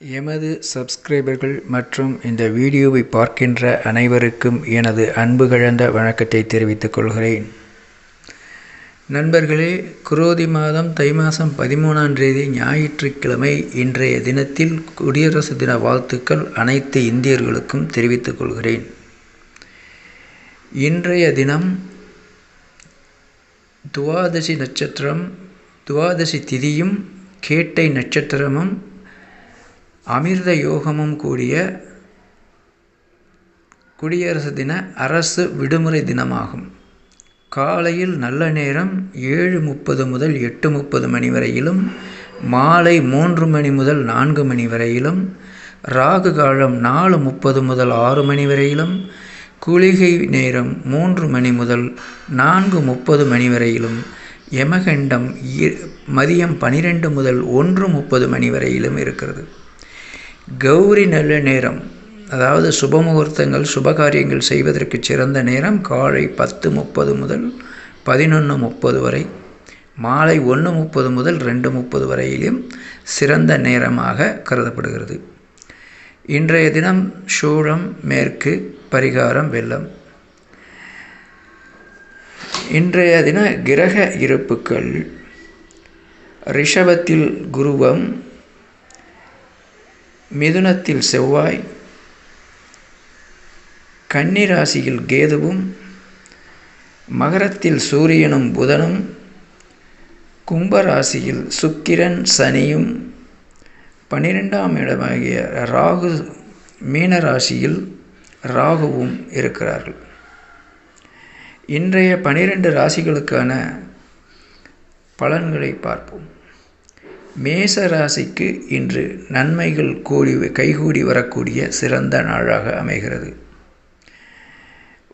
எமது சப்ஸ்கிரைபர்கள் மற்றும் இந்த வீடியோவை பார்க்கின்ற அனைவருக்கும் எனது அன்பு கழந்த வணக்கத்தை தெரிவித்துக் கொள்கிறேன். நண்பர்களே குரோதி மாதம் தை மாதம் பதிமூணாம் தேதி ஞாயிற்றுக்கிழமை இன்றைய தினத்தில் குடியரசு தின வாழ்த்துக்கள் அனைத்து இந்தியர்களுக்கும் தெரிவித்துக் கொள்கிறேன். இன்றைய தினம் துவாதசி நட்சத்திரம் துவாதசி திதியும் கேட்டை நட்சத்திரமும் அமிர்த யோகமும் கூடிய குடியரசு தின அரசு விடுமுறை தினமாகும். காலையில் நல்ல நேரம் ஏழு முப்பது முதல் எட்டு முப்பது மணி வரையிலும் மாலை மூன்று மணி முதல் நான்கு மணி வரையிலும் ராகு காலம் நாலு முப்பது முதல் ஆறு மணி வரையிலும் குளிகை நேரம் மூன்று மணி முதல் நான்கு முப்பது மணி வரையிலும் யமகண்டம் மதியம் பனிரெண்டு முதல் ஒன்று முப்பது மணி வரையிலும் இருக்கிறது. கௌரி நல்ல நேரம். அதாவது சுபமுகூர்த்தங்கள் சுபகாரியங்கள் செய்வதற்கு சிறந்த நேரம் காலை பத்து முப்பது முதல் பதினொன்று முப்பது வரை மாலை ஒன்று முப்பது முதல் ரெண்டு முப்பது வரையிலும் சிறந்த நேரமாக கருதப்படுகிறது. இன்றைய தினம் சூழம் மேற்கு பரிகாரம் வெள்ளம். இன்றைய தின கிரக இருப்புக்கள். ரிஷபத்தில் குருவம் மிதுனத்தில் செவ்வாய் கன்னிராசியில் கேதுவும் மகரத்தில் சூரியனும் புதனும் கும்பராசியில் சுக்கிரன் சனியும் பனிரெண்டாம் இடமாகிய ராகு மீனராசியில் ராகுவும் இருக்கிறார்கள். இன்றைய பனிரெண்டு ராசிகளுக்கான பலன்களை பார்ப்போம். மேச ராசிக்கு இன்று நன்மைகள் கூடி கைகூடி வரக்கூடிய சிறந்த நாளாக அமைகிறது.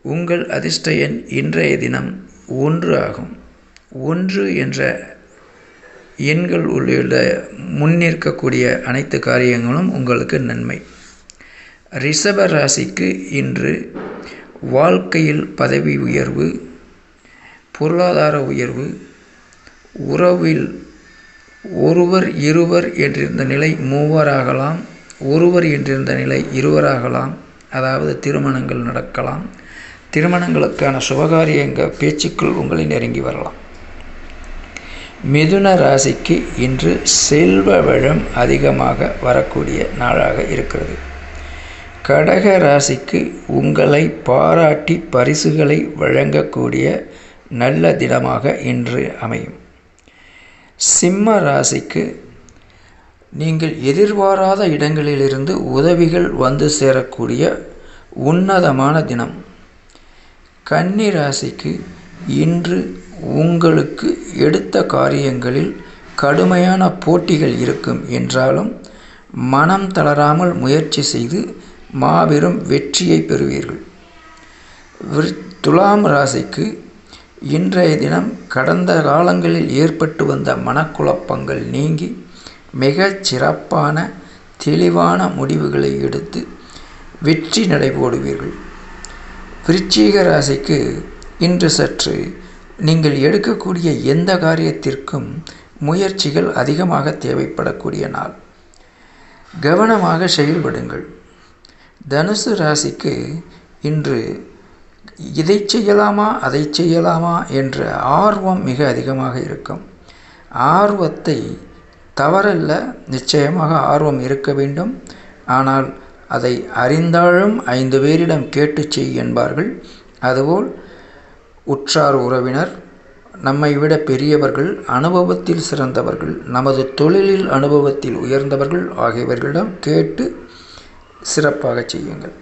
உங்கள் அதிர்ஷ்ட எண் இன்றைய தினம் ஒன்று ஆகும். ஒன்று என்ற எண்கள் உள்ள முன்னிற்கக்கூடிய அனைத்து காரியங்களும் உங்களுக்கு நன்மை. ரிஷப ராசிக்கு இன்று வாழ்க்கையில் பதவி உயர்வு பொருளாதார உயர்வு உறவில் ஒருவர் இருவர் என்றிருந்த நிலை மூவராகலாம் ஒருவர் என்றிருந்த நிலை இருவராகலாம் அதாவது திருமணங்கள் நடக்கலாம். திருமணங்களுக்கான சுபகாரியங்க பேச்சுக்கள் உங்களை நெருங்கி வரலாம். மிதுன ராசிக்கு இன்று செல்வ வளம் அதிகமாக வரக்கூடிய நாளாக இருக்கிறது. கடக ராசிக்கு உங்களை பாராட்டி பரிசுகளை வழங்கக்கூடிய நல்ல தினமாக இன்று அமையும். சிம்ம ராசிக்கு நீங்கள் எதிர்பாராத இடங்களிலிருந்து உதவிகள் வந்து சேரக்கூடிய உன்னதமான தினம். கன்னி ராசிக்கு இன்று உங்களுக்கு எடுத்த காரியங்களில் கடுமையான போட்டிகள் இருக்கும் என்றாலும் மனம் தளராமல் முயற்சி செய்து மாபெரும் வெற்றியை பெறுவீர்கள். துலாம் ராசிக்கு இன்றைய தினம் கடந்த காலங்களில் ஏற்பட்டு வந்த மனக்குழப்பங்கள் நீங்கி மிகச் சிறப்பான தெளிவான முடிவுகளை எடுத்து வெற்றி நடைபோடுவீர்கள். விருச்சிக ராசிக்கு இன்று சற்று நீங்கள் எடுக்கக்கூடிய எந்த காரியத்திற்கும் முயற்சிகள் அதிகமாக தேவைப்படக்கூடிய நாள். கவனமாக செயல்படுங்கள். தனுசு ராசிக்கு இன்று இதை செய்யலாமா அதை செய்யலாமா என்ற ஆர்வம் மிக அதிகமாக இருக்கும். ஆர்வத்தை தவறல்ல நிச்சயமாக ஆர்வம் இருக்க வேண்டும். ஆனால் அதை அறிந்தாலும் ஐந்து பேரிடம் கேட்டு செய் என்பார்கள். அதுபோல் உற்றார் உறவினர் நம்மை விட பெரியவர்கள் அனுபவத்தில் சிறந்தவர்கள் நமது தொழிலில் அனுபவத்தில் உயர்ந்தவர்கள் ஆகியவர்களிடம் கேட்டு சிறப்பாக செய்யுங்கள்.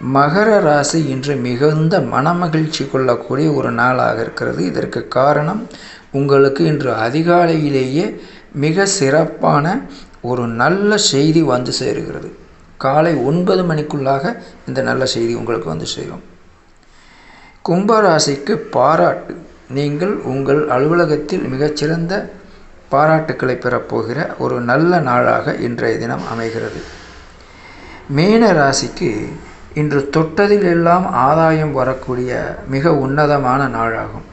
மகர ராசி இன்று மிகுந்த மனமகிழ்ச்சி கொள்ளக்கூடிய ஒரு நாளாக இருக்கிறது. இதற்கு காரணம் உங்களுக்கு இன்று அதிகாலையிலேயே மிக சிறப்பான ஒரு நல்ல செய்தி வந்து சேருகிறது. காலை ஒன்பது மணிக்குள்ளாக இந்த நல்ல செய்தி உங்களுக்கு வந்து சேரும். கும்பராசிக்கு பாராட்டு. நீங்கள் உங்கள் அலுவலகத்தில் மிகச்சிறந்த பாராட்டுக்களை பெறப்போகிற ஒரு நல்ல நாளாக இன்றைய தினம் அமைகிறது. மீன ராசிக்கு இன்று தொட்டதில் எல்லாம் ஆதாயம் வரக்கூடிய மிக உன்னதமான நாளாகும்.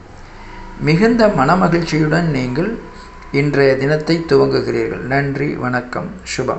மிகுந்த மனமகிழ்ச்சியுடன் நீங்கள் இன்றைய தினத்தை துவங்குகிறீர்கள். நன்றி வணக்கம் சுபம்.